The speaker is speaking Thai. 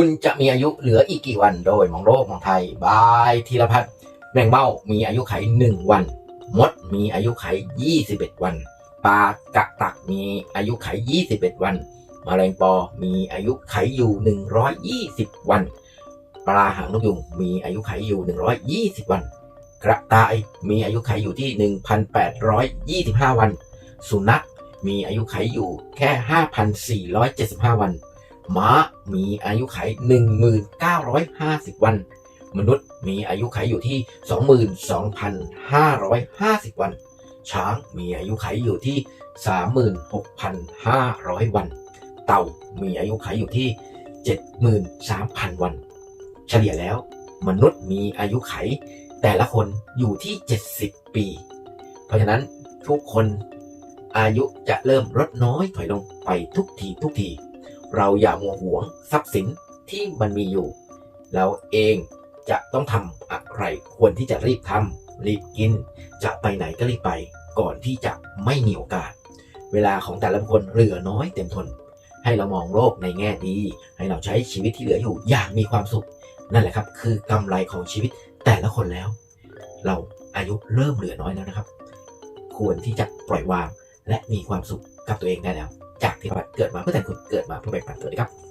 คุณจะมีอายุเหลืออีกกี่วันโดยมองโลกมองไทย บายธีรพัฒน์แมงเบ้ามีอายุไข 1 วัน มดมีอายุไข 21 วัน ปลากระตักมีอายุไข 21 วันมแมลงปอมีอายุไขอยู่ 120 วัน ปลาหางนกยุงมีอายุไขอยู่ 120 วัน กระต่ายมีอายุไขอยู่ที่ 1,825 วัน สุนัขมีอายุไขอยู่แค่ 5,475 วัน ม้ามีอายุไข 1,950 วัน มนุษย์มีอายุไขอยู่ที่ 22,550 วัน ช้างมีอายุไขอยู่ที่ 36,500 วัน เต่ามีอายุไขอยู่ที่ 73,000 วัน เฉลี่ยแล้ว มนุษย์มีอายุไข แต่ละคนอยู่ที่ 70 ปี เพราะฉะนั้นทุกคนอายุจะเริ่มลดน้อยถอยลงไปทุกทีทุกที เราอย่ามัวหวงทรัพย์สินที่มันมีอยู่เราเองจะต้องทำอะไรควรที่จะรีบทำรีบกิน จะไปไหนก็รีบไป ก่อนที่จะไม่มีโอกาส เวลาของแต่ละคนเหลือน้อยเต็มทน ให้เรามองโลกในแง่ดี ให้เราใช้ชีวิตที่เหลืออยู่อย่างมีความสุข นั่นแหละครับ คือกำไรของชีวิตแต่ละคนแล้ว เราอายุเริ่มเหลือน้อยแล้วนะครับ ควรที่จะปล่อยวางและมีความสุขกับตัวเองได้แล้ว ที่เกิดมาเพื่อแต่งคุณเกิดมาเพื่อแบ่งปันตัวนะครับ